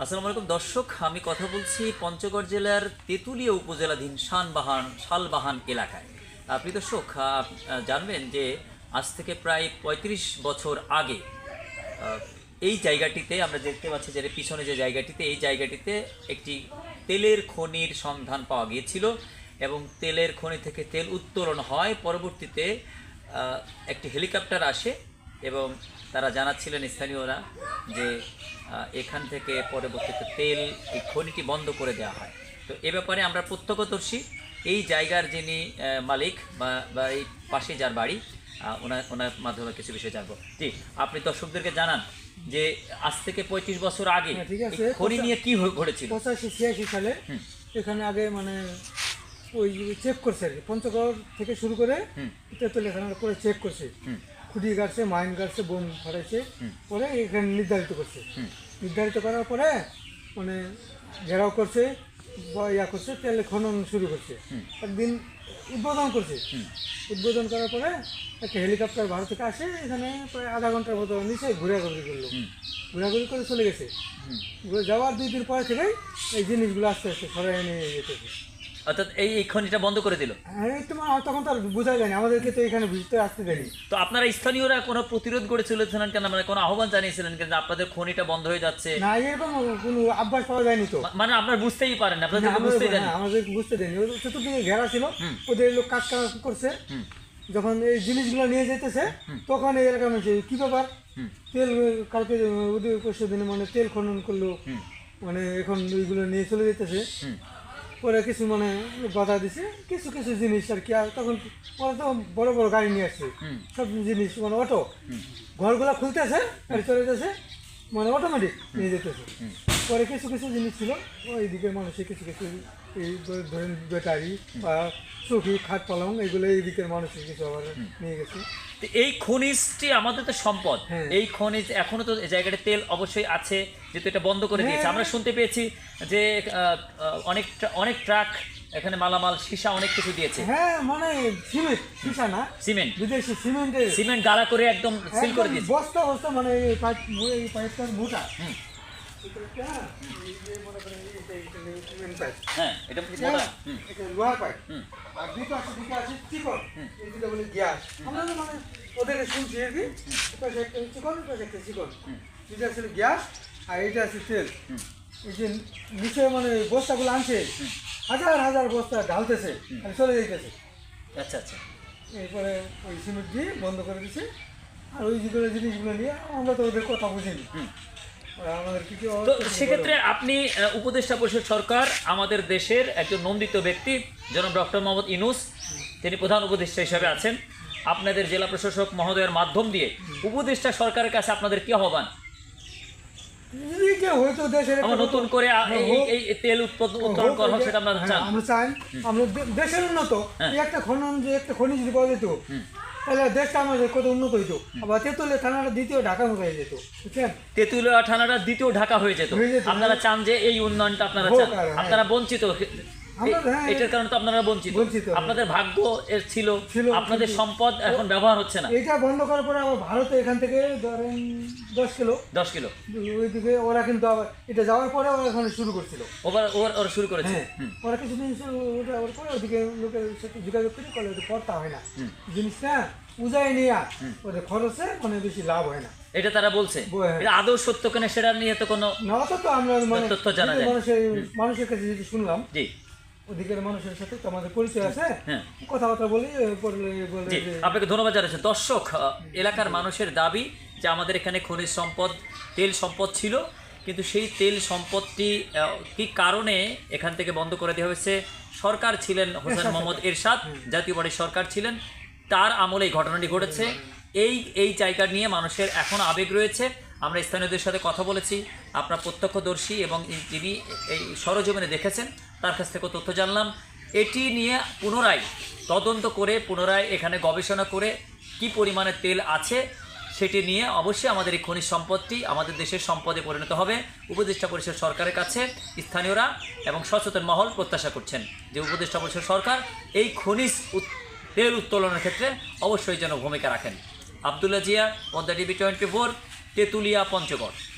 আসসালামু আলাইকুম, দর্শক, আমি কথা বলছি পঞ্চগড় জেলার তেঁতুলিয়া উপজেলাধীন শানবাহান, শালবাহান এলাকায়। আপনি দর্শক জানবেন যে আজ থেকে প্রায় পঁয়ত্রিশ বছর আগে এই জায়গাটিতে আমরা দেখতে পাচ্ছি যে পিছনে যে জায়গাটিতে, এই জায়গাটিতে একটি তেলের খনির সন্ধান পাওয়া গিয়েছিল এবং তেলের খনি থেকে তেল উত্তোলন হয়। পরবর্তীতে একটি হেলিকপ্টার আসে এবং তারা জানাচ্ছিলেন স্থানীয়রা যে এখান থেকে পরবর্তীতে তেল এই খনিটি বন্ধ করে দেওয়া হয়। তো এ ব্যাপারে আমরা প্রত্যক্ষদর্শী। এই জায়গার যিনি মালিক বা বা এই পাশে যার বাড়ি ওনার ওনার মাধ্যমে কিছু বিষয় জানব। জি আপনি দর্শকদেরকে জানান যে আজ থেকে পঁয়ত্রিশ বছর আগে হ্যাঁ, ঠিক আছে। খনি নিয়ে কি হয়ে- ঘটেছিল? পঁচাশি ছিয়াশি সালে এখানে আগে মানে ওই চেক করছে আর কি। পঞ্চগড় থেকে শুরু করে। তেতুল এখানে করে চেক করছে। খুঁটি গাড়ছে মাইন গাড়ছে বোম ফাটাইছে পরে এখানে নির্ধারিত করছে। নির্ধারিত করার পরে মানে ঘেরাও করছে বা ইয়া করছে তেল খনন শুরু করছে। একদিন উদ্বোধন করছে। উদ্বোধন করার পরে একটা হেলিকপ্টার ভারত থেকে আসে এখানে প্রায় আধা ঘণ্টার মতো নিচে ঘোরাঘুরি করল। ঘোরাঘুরি করে চলে গেছে। যাওয়ার দুই দিন পরে থেকেই এই জিনিসগুলো আস্তে আস্তে সরাই নিয়ে যেতেছে। অর্থাৎ এই এই খনিটা বন্ধ করে দিল। তখন তো বোঝা যায়নি। আমাদেরকে তো এখানে ভিতরে আসতে দেয়নি। তো আপনারা স্থানীয়রা কোনো প্রতিরোধ কেন? মানে কোনো আহ্বান জানিয়েছিলেন কেন আপনাদের খনিটা বন্ধ হয়ে যাচ্ছে? না এরকম কোনো আভ্যাস পাওয়া যায়নি তো। মানে আপনারা বুঝতেই পারেন আপনাদের বুঝতেই দেন আমাদের বুঝতে দেয়নি চতুর্দিকে ঘেরা ছিল। ওদের লোক কাজ কাজ করছে। যখন এই জিনিসগুলো নিয়ে যেতেছে তখন এই এলাকার মানুষ কি ব্যাপার? তেল কালকে ওদের পরশু দিনে মানে তেল খনন করল। মানে এখন ওইগুলো নিয়ে চলে যেতেছে। পরে কিছু মানে বাধা দিছে কিছু কিছু জিনিস আর কি আর তখন পরে তো বড় বড় গাড়ি নিয়ে আসছে। সব জিনিস মানে অটো ঘরগুলো খুলতেছে গাড়ি চলে যেতেছে মানে অটোমেটিক নিয়ে যেতেছে। পরে কিছু কিছু জিনিস ছিল ওই দিকের মানুষের কিছু কিছু এই ধরেন ব্যাটারি বা চৌকি খাট পালং এগুলো এই দিকের মানুষের কিছু আবার নিয়ে গেছে। এই খনিজটি আমাদের তো সম্পদ। হ্যাঁ। এই খনিজ এখনও তো এই জায়গাটা তেল অবশ্যই আছে যেহেতু এটা বন্ধ করে দিয়েছে। হ্যাঁ। আমরা শুনতে পেয়েছি যে অনেক অনেক ট্রাক এখানে মালামাল সীসা অনেক কিছু দিয়েছে। হ্যাঁ মানে সিমেন্ট সীসা না? সিমেন্ট। বিদেশি সিমেন্টের সিমেন্ট গালা করে একদম সিল করে দিয়েছে। বস্তা বস্তা মানে এই পাইপ এই পাইপটার মোটা। হ্যাঁ, মনে সিমেন্ট হ্যাঁ এটা মোটা লোহার পাইপ। আর দুটো আছে দুটো আছে চিকন। এই দুটো বলে গ্যাস। আমরা মানে ওদের শুনছি আর কি পাশে একটা চিকন পাশে একটা চিকন। দুটো আছে গ্যাস আর এইটা আছে তেল। এই যে নিচে মানে বস্তাগুলো আনছে হাজার হাজার বস্তা ঢালতেছে আর চলে যাইতেছে। আচ্ছা আচ্ছা। এরপরে ওই সিমেন্ট দিয়ে বন্ধ করে দিছে। আর ওই যেগুলো জিনিসগুলো নিয়ে আমরা তো ওদের কথা বুঝিনি। সেক্ষেত্রে আপনি উপদেষ্টা পরিষদ সরকার আমাদের দেশের একজন নন্দিত ব্যক্তি জনাব ডক্টর মোহাম্মদ ইনুস তিনি প্রধান উপদেষ্টা হিসাবে আছেন। আপনাদের জেলা প্রশাসক মহোদয়ের মাধ্যম দিয়ে উপদেষ্টা সরকারের কাছে আপনাদের কি আহ্বান? আমার নতুন করে এই- তেল উৎপাদন করা সেটা আপনারা হ্যাঁ, চান আমরা চাই। আমরা দেশের উন্নত। হ্যাঁ। এই একটা খনন যে একটা খনি যদি পাওয়া যেত তাহলে দেশটা আমাদের কত উন্নত হইতো। আবার তেতুলে থানাটা দ্বিতীয় ঢাকা হয়ে যেত বুঝছেন? তেঁতুলিয়া থানাটা দ্বিতীয় ঢাকা হয়ে যেত। আপনারা চান যে এই উন্নয়নটা আপনারা চান। হ্যাঁ। আপনারা বঞ্চিত আমরা, হ্যাঁ, এটার কারণে তো আপনারা বঞ্চিত। হ্যাঁ। আপনাদের ভাগ্য এর ছিল আপনাদের সম্পদ এখন ব্যবহার হচ্ছে না। এইটা বন্ধ করার পরে আবার ভারতে এখান থেকে ধরেন দশ কিলো। দশ কিলো। ওইদিকে ওরা কিন্তু আবার এটা যাওয়ার পরে ওরা এখানে শুরু করছিল। ওর ওরা শুরু করেছে। হ্যাঁ ওরা কিছুদিন ওটা ওর পরে ওদিকে লোকের সাথে যোগাযোগ করে করলে ওটা পড়তা হয় না। জিনিসটা উজায় নিয়ে ওদের খরচে মানে বেশি লাভ হয় না। এটা তারা বলছে। বলে, হ্যাঁ। এটা আদৌ সত্য কেন সেটা নিয়ে তো কোনো না তো আমরা তথ্য জানা যায়। মানুষের মানুষের কাছে যদি শুনলাম জি। ওদিকের মানুষের সাথে তো আমাদের পরিচয় আছে। হ্যাঁ। কথাবার্তা বলি আপনাকে ধন্যবাদ জানাচ্ছি। দর্শক এলাকার মানুষের দাবি যে আমাদের এখানে খনিজ সম্পদ তেল সম্পদ ছিল কিন্তু সেই তেল সম্পদটি কি কারণে এখান থেকে বন্ধ করে দেওয়া হয়েছে? সরকার ছিলেন হোসেন মোহাম্মদ এরশাদ জাতীয় পার্টির সরকার ছিলেন। তার আমলে এই ঘটনাটি ঘটেছে। এই এই জায়গা নিয়ে মানুষের এখন আবেগ রয়েছে। আমরা স্থানীয়দের সাথে কথা বলেছি, আপনার প্রত্যক্ষদর্শী এবং যিনি এই সরজমিনে দেখেছেন, তার কাছ থেকে তথ্য জানলাম। এটি নিয়ে পুনরায় তদন্ত করে, পুনরায় এখানে গবেষণা করে কি পরিমাণে তেল আছে, সেটি নিয়ে অবশ্যই আমাদের এই খনিজ সম্পদটি আমাদের দেশের সম্পদে পরিণত হবে। উপদেষ্টা পরিষদ সরকারের কাছে স্থানীয়রা এবং সচেতন মহল প্রত্যাশা করছেন যে উপদেষ্টা পরিষদ সরকার এই খনিজ তেল উত্তোলনের ক্ষেত্রে অবশ্যই যেন ভূমিকা রাখেন। Abdullah Zia, Padma TV twenty four Tetulia Panchagarh.